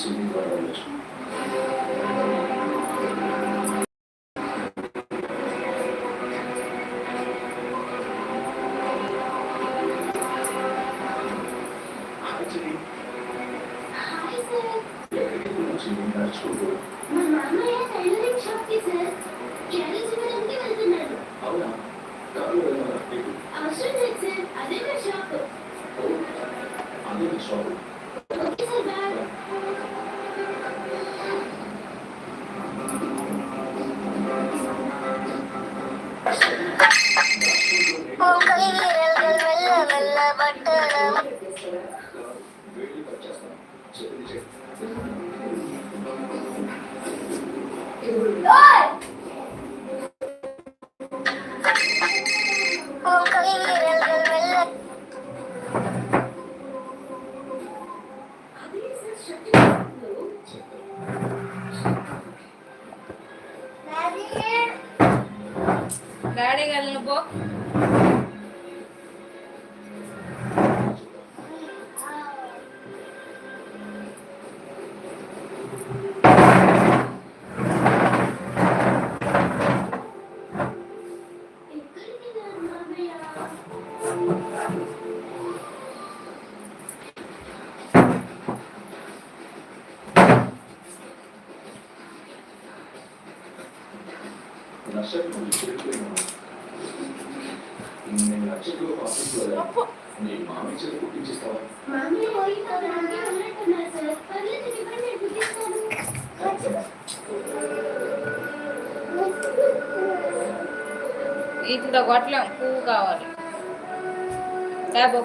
sivil vatandaş. Thank you. వెల్ల నేను కుట్టిస్తాను వీటితో కొట్టలేం పువ్వు కావాలి? లేబో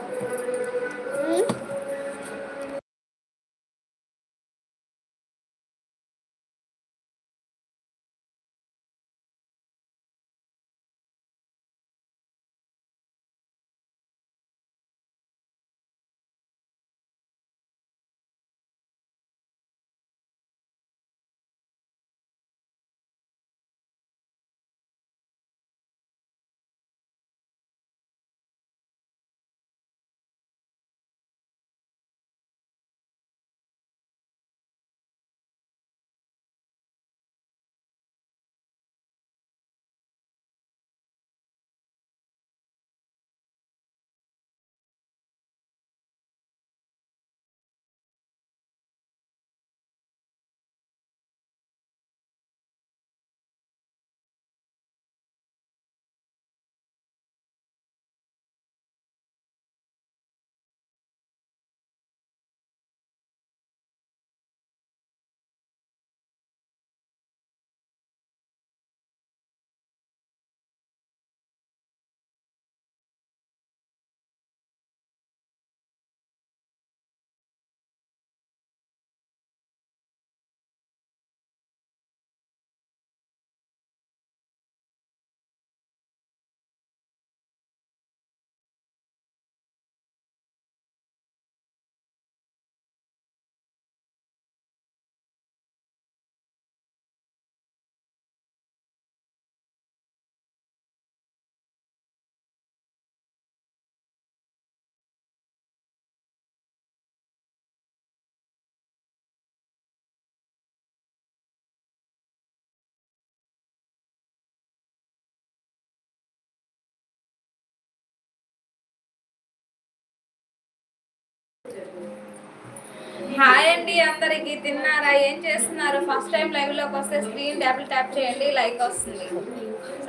హాయ్ అండి అందరికి. తిన్నారా? ఏం చేస్తున్నారు? ఫస్ట్ టైం లైవ్లోకి వస్తే స్క్రీన్ డబుల్ ట్యాప్ చేయండి లైక్ వస్తుంది.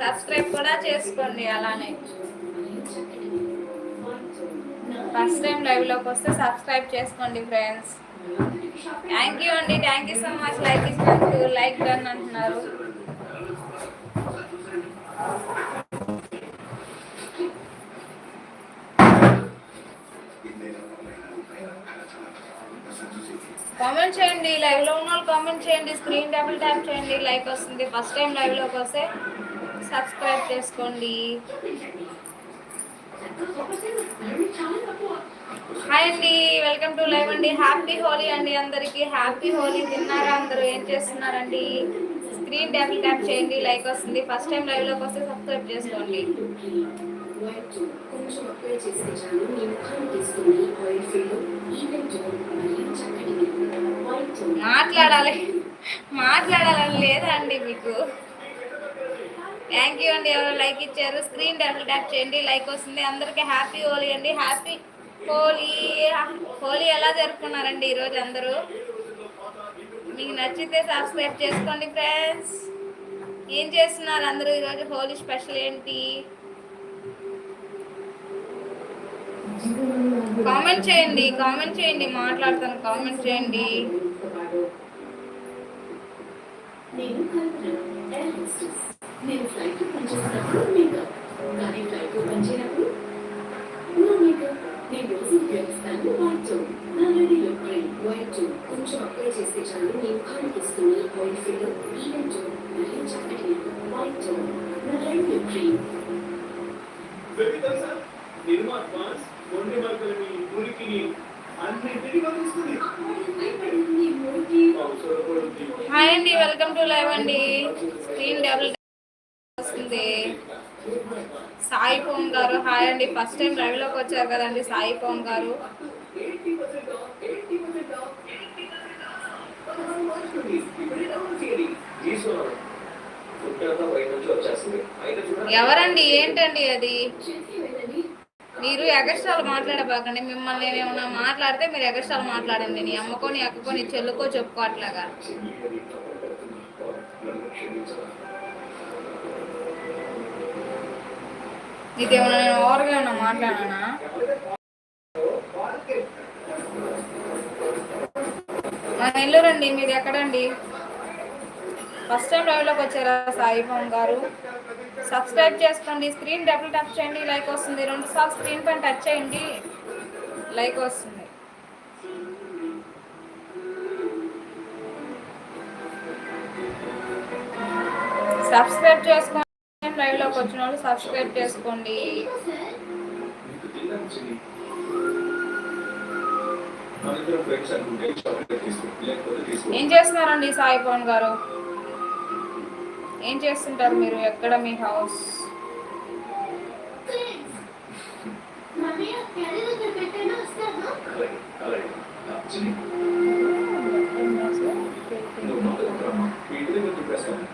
సబ్స్క్రైబ్ కూడా చేసుకోండి అలానే. ఫస్ట్ టైం లైవ్లోకి వస్తే సబ్స్క్రైబ్ చేసుకోండి ఫ్రెండ్స్. థ్యాంక్ యూ అండి. Thank you so much like ఇచ్చినందుకు లైక్ డన్ అంటున్నారు. కామెంట్ చేయండి లైవ్లో ఉన్న వాళ్ళు కామెంట్ చేయండి స్క్రీన్ డబుల్ ట్యాప్ చేయండి లైక్ వస్తుంది. ఫస్ట్ టైం లైవ్లోకి వస్తే సబ్స్క్రైబ్ చేసుకోండి. హాయ్ అండి వెల్కమ్ టు లైవ్ అండి. హ్యాపీ హోలీ అండి అందరికి. హ్యాపీ హోలీ తిన్నారా అందరూ? ఏం చేస్తున్నారండి? స్క్రీన్ డబుల్ ట్యాప్ చేయండి లైక్ వస్తుంది. ఫస్ట్ టైం లైవ్లోకి వస్తే సబ్స్క్రైబ్ చేసుకోండి. కొంచెం అప్లై చేసేసాను మీ మాట్లాడాలి. మాట్లాడాలని లేదా అండి మీకు. థ్యాంక్ యూ అండి ఎవరు లైక్ ఇచ్చారు. స్క్రీన్ డబుల్ ట్యాప్ చేయండి లైక్ వస్తుంది. అందరికీ హ్యాపీ హోలీ అండి. హ్యాపీ హోలీ. హోలీ ఎలా జరుపుకున్నారండి ఈరోజు అందరూ? మీకు నచ్చితే సబ్స్క్రైబ్ చేసుకోండి ఫ్రెండ్స్ ఏం చేస్తున్నారు అందరూ ఈరోజు? హోలీ స్పెషల్ ఏంటి? కామెంట్ చేయండి కామెంట్ చేయండి. మాట్లాడతాను కామెంట్ చేయండి. నేను కల్పన ఎయిర్ హోస్టెస్ నేను ఫ్లైట్లో పనిచేసినప్పుడు మేకప్ కానీ ఫ్లైట్లో పనిచేయనప్పుడు నో మేకప్ నేను రోజు ఉపయోగిస్తాను వైట్ టోన్ నా ready look cream white tone కొంచెం అప్లై చేస్తే చాలు నీ ముఖాన్ని ఇస్తున్న ఆయిల్ ఫిల్ ఈవెన్ టోన్ మరియు చక్కటి వైట్ టోన్ నా ready look cream Nirma advance మొండి మరకలని మురికిని అన్నింటినీ గమనిస్తుంది అండి వెల్కమ్ టు లైవ్ అండి. స్క్రీన్ డబుల్ వస్తుంది. సాయి పోమ్ గారు హాయ్ అండి. ఫస్ట్ టైం లైవ్లోకి వచ్చారు కదండి సాయి పోమ్ గారు. ఎవరండి? ఏంటండి అది? మీరు ఎగస్ట్రాలు మాట్లాడబాకండి. మిమ్మల్ని నేను ఏమైనా మాట్లాడితే మీరు ఎగస్ట్రాలు మాట్లాడండి. నీ అమ్మకో నీ అక్కకో నీ చెల్లుకో చెప్పుకో అట్లాగా. నన్ను నేను ఓవర్గా ఏమైనా మాట్లాడానా? మన నెల్లూరండి మీది ఎక్కడండి? ఫస్ట్ టైం లైవ్లోకి వచ్చారా సాయి గారు? సబ్స్క్రైబ్ చేసుకోండి స్క్రీన్ డబుల్ టచ్ చేయండి లైక్ వస్తుంది. రెండు సార్లు స్క్రీన్ పైన టచ్ చేయండి లైక్ వస్తుంది. సబ్స్క్రైబ్ చేసుకోండి లైవ్లోకి వచ్చిన వాళ్ళు సబ్స్క్రైబ్ చేసుకోండి. ఏం చేస్తున్నారండి సాయి పవన్ గారు? ఏం చేస్తుంటారు మీరు? ఎక్కడ మీ హౌస్ మాట్లాడుతున్నామ్మా మీ ఇంటి దగ్గర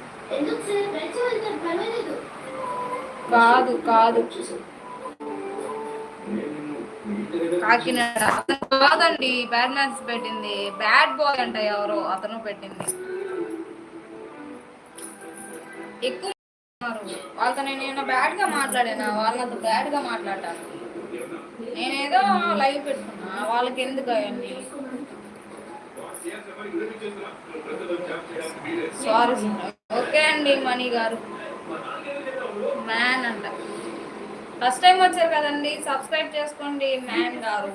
కాదు కాదు. కాకినాడ అతను కాదండి బ్యాడ్ మ్యాన్స్ పెట్టింది. బ్యాడ్ బాయ్ అంట ఎవరో అతను పెట్టింది. ఎక్కువ. వాళ్ళతో నేను ఏమైనా బ్యాడ్గా మాట్లాడానా? వాళ్ళతో బ్యాడ్గా మాట్లాడాను నేనేదో లైవ్ పెట్టుకున్నా. వాళ్ళకి ఎందుకు అవన్నీ? సారీ ఓకే అండి మణి గారు. మ్యాన్ అంట. ఫస్ట్ టైం వచ్చారు కదండి సబ్స్క్రైబ్ చేసుకోండి మ్యాన్ గారు.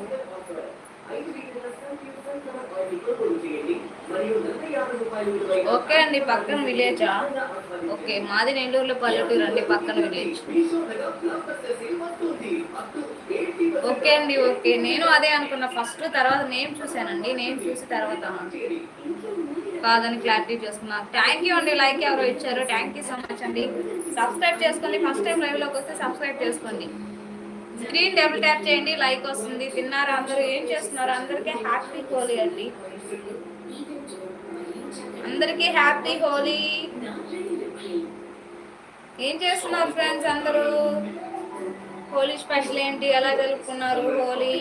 ఓకే అండి పక్కన విలేజా ఓకే మాది నెల్లూరులో పల్లెటూరు అండి పక్కన విలేజ్. ఓకే అండి ఓకే. నేను అదే అనుకున్నా ఫస్ట్ తర్వాత నేమ్ చూశానండి నేమ్ చూసి తర్వాత కాదని క్లారిటీ చేసుకున్నా థ్యాంక్ యూ అండి. లైక్ ఎవరో ఇచ్చారు. థ్యాంక్ యూ సో మచ్ అండి. సబ్స్క్రైబ్ చేసుకోండి. ఫస్ట్ టైం లైవ్లోకి వస్తే సబ్స్క్రైబ్ చేసుకోండి. స్క్రీన్ డబుల్ ట్యాప్ చేయండి. లైక్ వస్తుంది. తిన్నారు అందరూ? ఏం చేస్తున్నారు? అందరికీ హ్యాపీ హోలీ అండి. అందరికీ హ్యాపీ హోలీ. ఏం చేస్తున్నారు ఫ్రెండ్స్ అందరూ? హోలీ స్పెషల్ ఏంటి? ఎలా జరుపుకున్నారు హోలీ?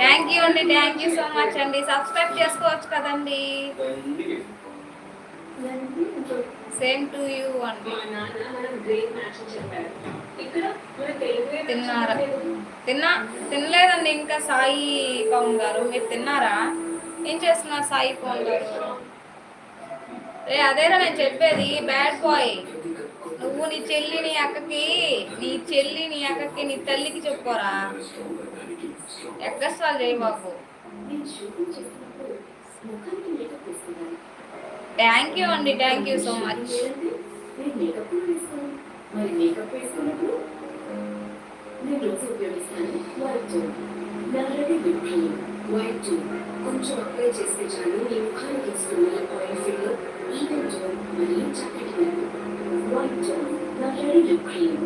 థ్యాంక్ యూ అండి థ్యాంక్ యూ సో మచ్ అండి. సబ్స్క్రైబ్ చేసుకోవచ్చు కదండి. సేమ్ టు యూ అండి. తిన్నారా? తిన్నా తినలేదండి ఇంకా సాయి పవన్ గారు. మీరు తిన్నారా? ఏం చేస్తున్నారు సాయి పవన్ గారు? రే అదేరా నేను చెప్పేది బ్యాడ్ బాయ్ నువ్వు నీ చెల్లి నీ అక్కకి నీ చెల్లి నీ అక్కకి నీ తల్లికి చెప్పుకోరా. ఎక్కస్ట్రాలు చేయి బాబు థ్యాంక్ యూ అండి థ్యాంక్ యూ సో మచ్ మరి మేకప్ వేసుకున్నప్పుడు నేను రోజు ఉపయోగిస్తాను వైట్ నా టోన్ కొంచెం అప్లై చేస్తే చాలు నీ ముఖానికి ఇస్తున్న ఆయిల్ ఫిల్ ఈవెన్ టోన్ మరియు చక్కటి రంగు. వైట్ టోన్ నా రెడీ లిప్ క్రీమ్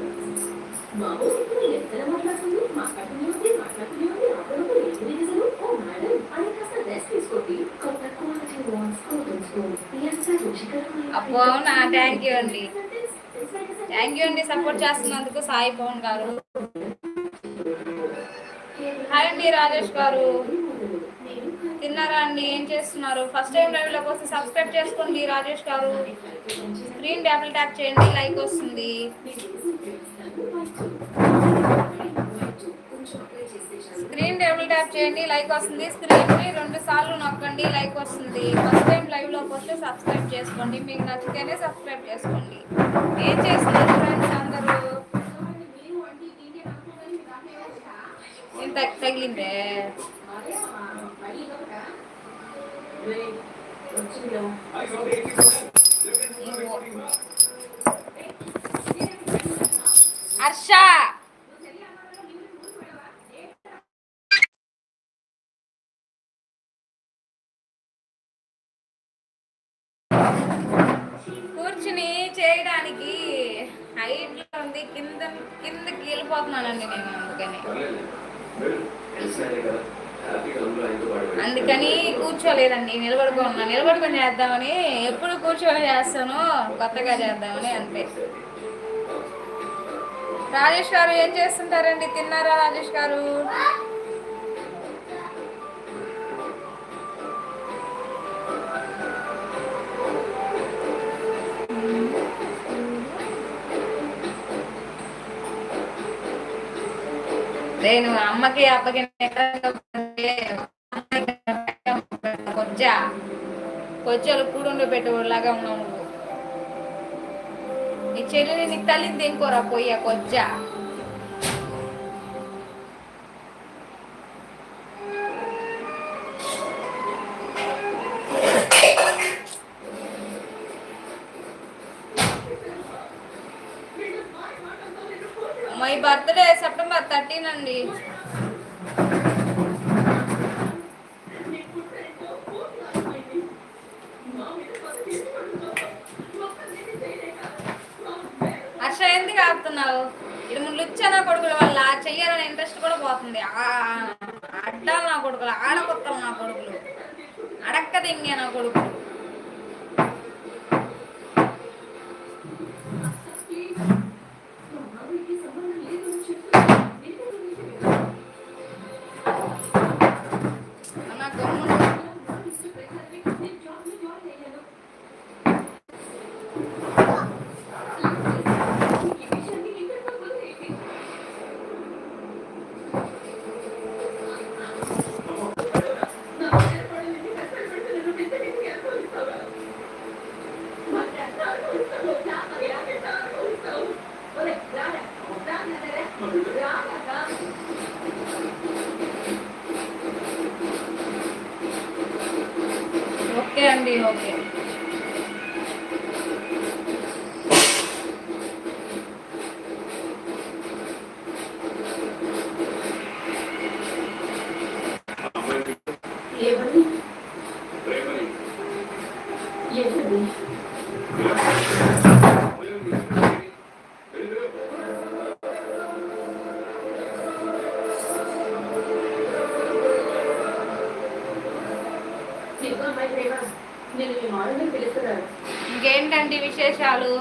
బాబు ఇప్పుడు ఎక్కడ మాట్లాడుతుంది మాట్లాడుతూనే ఉంది మాట్లాడుతూనే ఉంది అప్పుడు ఏంటి రీజన్ ఓ మేడం అని కాస్త రెస్ట్ తీసుకోండి. కొత్త క్వాలిటీ వాన్స్ ఎంత అబ్బో, అవునా? Thank you అండి. థ్యాంక్ యూ అండి సపోర్ట్ చేస్తున్నందుకు సాయి పవన్ గారు. హాయ్ అండి రాజేష్ గారు. తిన్నారా అండి? ఏం చేస్తున్నారు? ఫస్ట్ టైం లైవ్లోకి వస్తే సబ్స్క్రైబ్ చేసుకోండి రాజేష్ గారు. స్క్రీన్ డబుల్ ట్యాప్ చేయండి లైక్ వస్తుంది. స్క్రీన్ డబుల్ ట్యాప్ చేయండి లైక్ వస్తుంది. స్క్రీన్ని రెండు సార్లు నొక్కండి లైక్ వస్తుంది. ఫస్ట్ టైం లైవ్లోకి వస్తే సబ్స్క్రైబ్ చేసుకోండి. మీకు నచ్చితేనే సబ్స్క్రైబ్ చేసుకోండి. ఏం చేస్తున్నారు ఫ్రెండ్స్ అందరూ? ఇంత తగిలిందే? హర్ష కూర్చోలేదండి నిలబడుకున్నా నిలబడుకొని చేద్దామని ఎప్పుడు కూర్చొని చేస్తాను కొత్తగా చేద్దామని అంతే. రాజేష్ గారు ఏం చేస్తుంటారండి? తిన్నారా రాజేష్ గారు? నేను అమ్మకి అబ్బకి కొజ్జా కొజ్జలు కూడుండో పెట్టేవాళ్ళలాగా ఉన్నావు నువ్వు. నీ చెల్లిని నీకు తల్లిని తినుకోరా పోయా కొజ్జా మై బర్త్డే సెప్టెంబర్ థర్టీన్ అండి హర్ష ఎందుకు ఆపుతున్నావు ఇది ముందు నా కొడుకుల వల్ల చెయ్యాలనే ఇంట్రెస్ట్ కూడా పోతుంది. ఆ, అడ్డాలు నా కొడుకులు ఆడకొత్తలు నా కొడుకులు. అడక్క దింగే నా కొడుకులు. ఓకే విశేషాలు?